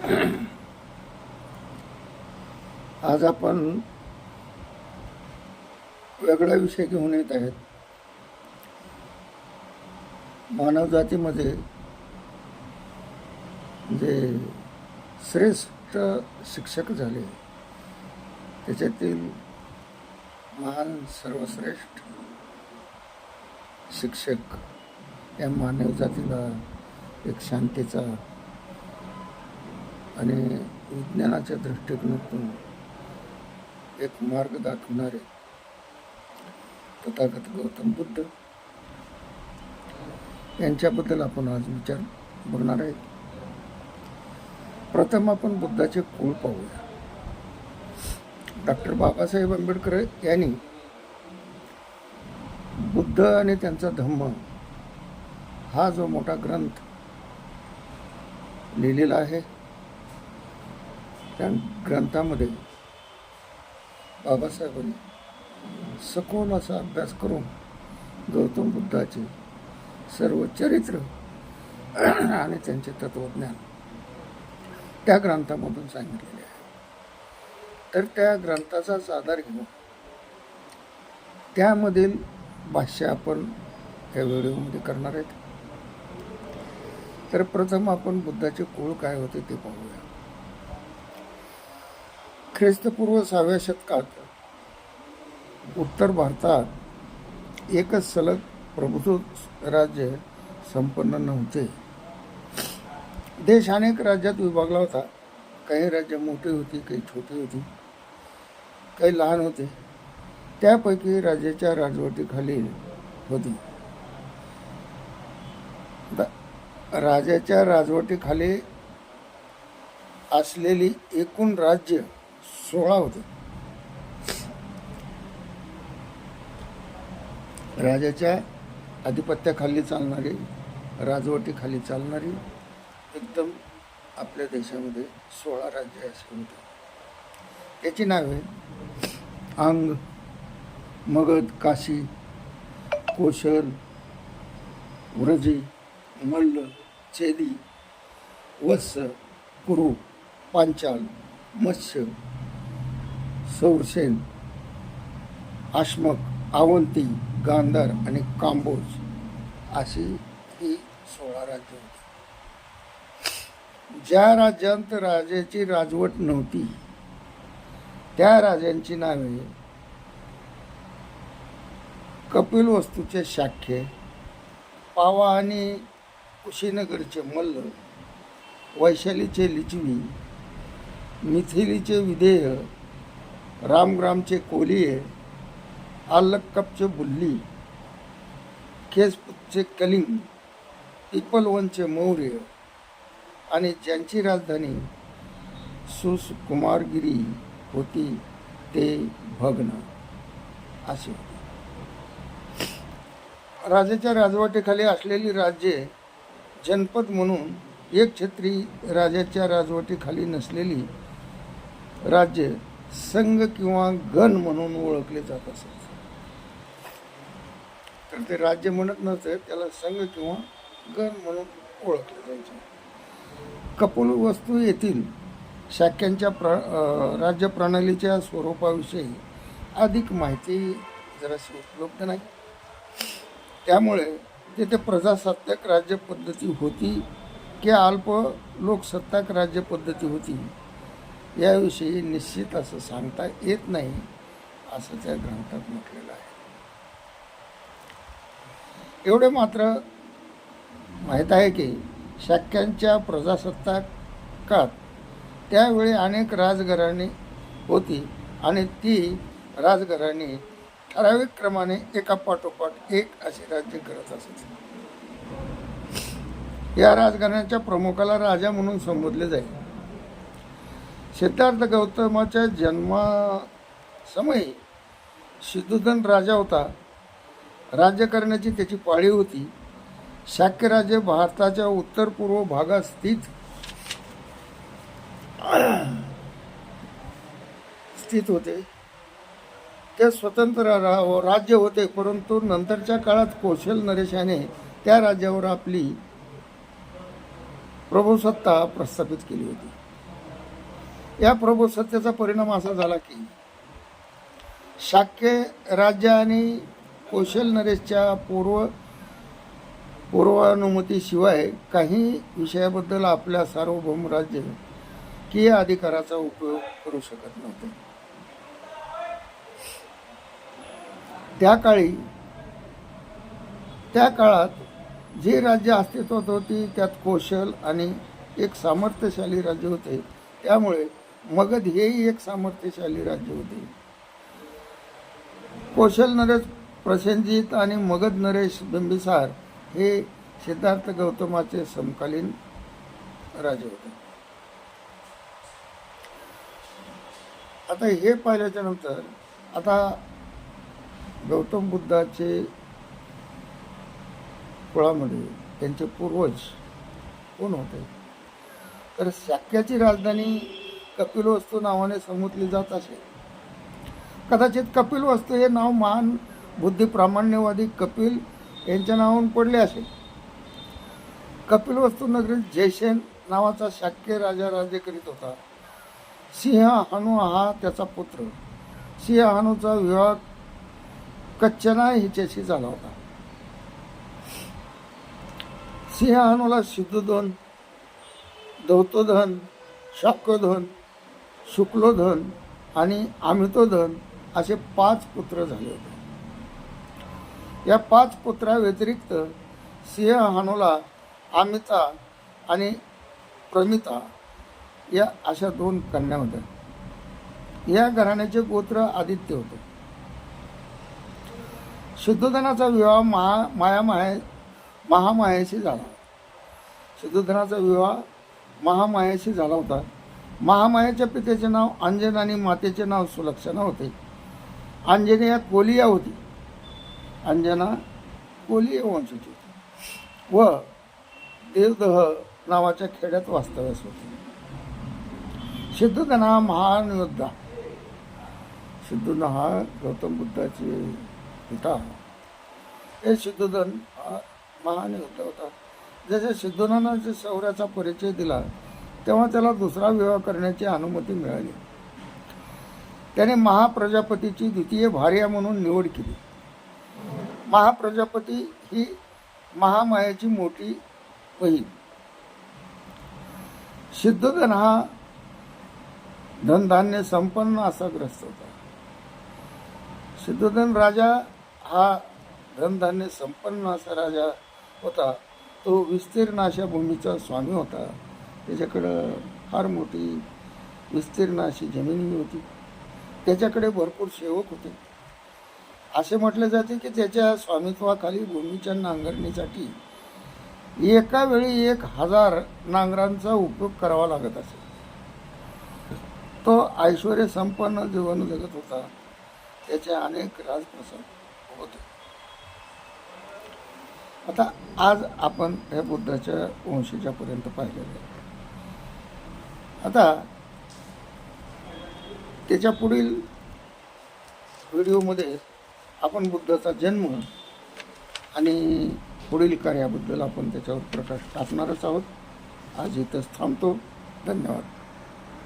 आज आपण वेगळा विषय घेऊन येत आहेत. मानवजातीमध्ये जे श्रेष्ठ शिक्षक झाले त्याच्यातील महान सर्वश्रेष्ठ शिक्षक या मानव जातीला एक शांतीचा आणि विज्ञानाच्या दृष्टिकोनातून एक मार्ग दाखवणारे तथागत गौतम बुद्ध यांच्याबद्दल आपण आज विचार बघणार आहे. प्रथम आपण बुद्धाचे कुळ पाहूया. डॉक्टर बाबासाहेब आंबेडकर यांनी बुद्ध आणि त्यांचा धम्म हा जो मोठा ग्रंथ लिहिलेला आहे त्या ग्रंथामध्ये बाबासाहेबांनी सखोल असा अभ्यास करून गौतम बुद्धाचे सर्व चरित्र आणि त्यांचे तत्वज्ञान त्या ग्रंथामधून सांगितलेले आहे. तर त्या ग्रंथाचाच आधार घेऊन त्यामधील भाष्य आपण या व्हिडिओमध्ये करणार आहेत. तर प्रथम आपण बुद्धाचे कुळ काय होते ते पाहूया. ख्रिस्तपूर्व सहाव्या शतकात उत्तर भारतात एकच सलग प्रभुत्व राज्य संपन्न नव्हते. देश अनेक राज्यात विभागला होता. काही राज्य मोठी होती काही छोटी होती काही लहान होते. त्यापैकी राज्याच्या राजवटीखाली होती. राजाच्या राजवटीखाली असलेली एकूण राज्य सोळा होते. राजाच्या आधिपत्याखाली चालणारी राजवटीखाली चालणारी एकदम आपल्या देशामध्ये सोळा राज्य असे होते. त्याची नावे अंग मगध काशी कोशल व्रजी मल्ल चेदी वत्स कुरु पांचाल मत्स्य सौरसेन आश्मक आवंती गांधार आणि कांबोज अशी ही सोळा राज्य होती. ज्या राज्यांत राजाची राजवट नव्हती त्या राजांची नावे कपिल वस्तूचे शाख्य पावा आणि कुशीनगरचे मल्ल वैशालीचे लिचवी मिथिलीचे विधेय रामग्रामचे कोलिये आल्लक्कपचे बुल्ली केसपूतचे कलिंग पिपलवनचे मौर्य आणि ज्यांची राजधानी सुसकुमारगिरी होती ते भग्न. असे होते. राजाच्या राजवटीखाली असलेली राज्ये जनपद म्हणून एक छत्री राजाच्या राजवटीखाली नसलेली राज्य संघ किंवा गण म्हणून ओळखले जात असत तर ते राज्य म्हणत नव्हते त्याला संघ किंवा गण म्हणून ओळखले जायचे. कपोल वस्तू येथील शाख्यांच्या प्र राज्य प्रणालीच्या स्वरूपाविषयी अधिक माहिती जराशी उपलब्ध नाही. त्यामुळे तेथे प्रजासत्ताक राज्य पद्धती होती की अल्प लोकसत्ताक राज्य पद्धती होती? याविषयी निश्चित असं सांगता येत नाही असं त्या ग्रंथात म्हटलेलं आहे. एवढे मात्र माहीत आहे की शाक्यांच्या प्रजासत्ताकात त्यावेळी अनेक राजघराणी होती आणि ती राजघराणी ठराविक क्रमाने एका पाठोपाठ एक असे राज्य करत असत या राजघराण्याच्या प्रमुखाला राजा म्हणून संबोधले जाईल. सिद्धार्थ गौतमाच्या जन्मासमयी सिद्धूधन राजा होता. राज्य करण्याची त्याची पाळी होती. शाक्य राज्य भारताच्या उत्तर पूर्व भागात स्थित स्थित होते. ते स्वतंत्र रा- राज्य होते परंतु नंतरच्या काळात कौशल नरेशाने त्या राज्यावर आपली प्रभुसत्ता प्रस्थापित केली होती. या प्रभुसत्तेचा परिणाम असा झाला की शाक्य राज्य आणि कौशल नरेशच्या पूर्व पूर्वानुमतीशिवाय काही विषयाबद्दल आपल्या सार्वभौम राज्य की अधिकाराचा उपयोग करू शकत नव्हते. त्या काळी त्या काळात जे राज्य अस्तित्वात होती त्यात कौशल आणि एक सामर्थ्यशाली राज्य होते. त्यामुळे मगध हेही एक सामर्थ्यशाली राज्य होते. कौशल नरेश प्रसेनजित आणि मगध नरेश बिंबिसार हे सिद्धार्थ गौतमाचे समकालीन राजे होते. आता हे पाहिल्याच्या नंतर आता गौतम बुद्धाचे कुळामध्ये त्यांचे पूर्वज कोण होते? तर शाक्याची राजधानी कपिलवस्तू नावाने संबोधली जात असे. कदाचित कपिलवस्तू हे नाव महान बुद्धी प्रामाण्यवादी कपिल यांच्या नावावरून पडले असेल कपिलवस्तू नगरीत जयसेन नावाचा शाक्य राजा राज्य करीत होता. सिंह हनु हा त्याचा पुत्र. सिंह हनुचा विवाह कच्चना हिच्याशी झाला होता. सिंह हनुला सिद्धोधन दौतोधन शाक्योधन शुक्लोधन आणि अमितोधन असे पाच पुत्र झाले होते. या पाच पुत्राव्यतिरिक्त सिंह हानोला अमिता आणि प्रमिता या अशा दोन कन्या होत्या. या घराण्याचे गोत्र आदित्य होते. शुद्धोधनाचा विवाह महा मायामाहे महामायाशी झाला. शुद्धोधनाचा विवाह महामायाशी झाला होता. महामायाच्या पितेचे नाव अंजन आणि मातेचे नाव सुलक्षणा होते. अंजनी या कोलिया होती. अंजना कोलिया वंशची होती. व देवदह नावाच्या खेड्यात वास्तव्यास होते. सिद्धोधन हा महान योद्धा सिद्धोधन हा गौतम बुद्धाचे पिता. हे सिद्धोधन हा महान योद्धा होता. जसे सिद्धोधनानं जे शौर्याचा परिचय दिला तेव्हा त्याला दुसरा विवाह करण्याची अनुमती मिळाली. त्याने महाप्रजापतीची द्वितीय भार्या म्हणून निवड केली. महाप्रजापती ही महामायाची मोठी बहीण. सिद्धोधन हा धनधान्य संपन्न असा ग्रस्त होता. सिद्धोधन राजा हा धनधान्य संपन्न असा राजा होता. तो विस्तीर्ण अशा भूमीचा स्वामी होता. त्याच्याकडं फार मोठी विस्तीर्ण अशी जमीनही होती. त्याच्याकडे भरपूर सेवक होते. असे म्हटले जाते की त्याच्या स्वामित्वाखाली भूमीच्या नांगरणीसाठी एका वेळी एक हजार नांगरांचा उपयोग करावा लागत असे. तो ऐश्वर संपन्न जीवन जगत होता. त्याचे अनेक राजप्रसंग होते. आता आज आपण या बुद्धाच्या वंशजापर्यंत पाहिलेलं आहे. आता त्याच्या पुढील व्हिडिओमध्ये आपण बुद्धाचा जन्म आणि पुढील कार्याबद्दल आपण त्याच्यावर प्रकाश टाकणारच आहोत. आज इथंच थांबतो. धन्यवाद.